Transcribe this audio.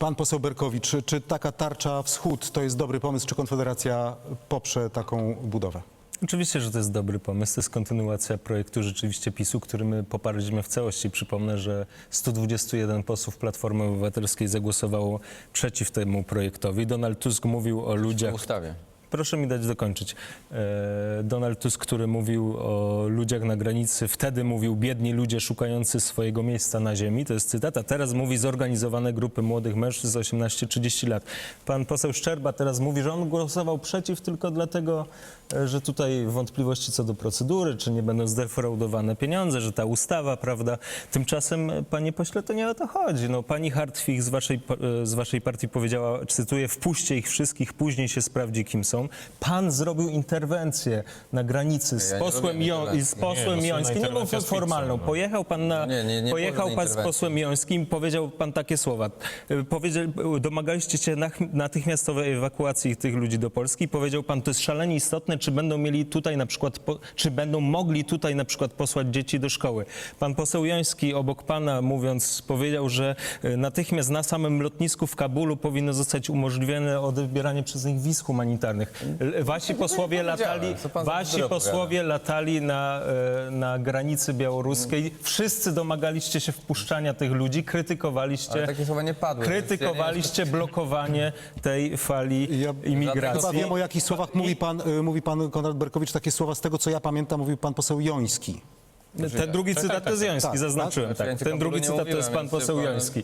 Pan poseł Berkowicz, czy, taka tarcza wschód to jest dobry pomysł, czy Konfederacja poprze taką budowę? Oczywiście, że to jest dobry pomysł. To jest kontynuacja projektu rzeczywiście PiSu, który my poparliśmy w całości. Przypomnę, że 121 posłów Platformy Obywatelskiej zagłosowało przeciw temu projektowi. Donald Tusk mówił o w ludziach... ustawie. Proszę mi dać dokończyć. E, Donald Tusk, który mówił o ludziach na granicy, wtedy mówił biedni ludzie szukający swojego miejsca na ziemi, to jest cytat, a teraz mówi zorganizowane grupy młodych mężczyzn 18-30 lat. Pan poseł Szczerba teraz mówi, że on głosował przeciw tylko dlatego, e, że tutaj wątpliwości co do procedury, czy nie będą zdefraudowane pieniądze, że ta ustawa, prawda. Tymczasem, e, panie pośle, to nie o to chodzi. No, pani Hartwig z waszej, z waszej partii powiedziała, cytuję, wpuśćcie ich wszystkich, później się sprawdzi, kim są. Pan zrobił interwencję na granicy z Ja nie posłem, robiłem Jo- z interwencji. posłem Nie, no, Jońskim. Nie, bo interwencja z formalną. No. Pojechał pan na, Nie, nie, nie pojechał pan z interwencji. posłem Jońskim, powiedział pan takie słowa. Y, Powiedział, domagaliście się nach- natychmiastowej ewakuacji tych ludzi do Polski. Powiedział pan, to jest szalenie istotne, czy będą mieli tutaj na przykład, po, czy będą mogli tutaj na przykład posłać dzieci do szkoły. Pan poseł Joński obok pana mówiąc powiedział, że y, natychmiast na samym lotnisku w Kabulu powinno zostać umożliwione odbieranie przez nich wiz humanitarnych. Wasi posłowie latali, Co pan za wasi posłowie latali na, e, na granicy białoruskiej. Wszyscy domagaliście się wpuszczania tych ludzi, krytykowaliście, Ale takie słowa nie padły. więc ja nie krytykowaliście blokowanie tej fali Ja imigracji. Chyba wiem, o jakich słowach mówi pan, y, mówi pan Konrad Berkowicz. Takie słowa, z tego co ja pamiętam, mówił pan poseł Joński. Ten drugi cytat to jest Joński, zaznaczyłem. tak. Tak. Ten drugi cytat to jest pan poseł Joński.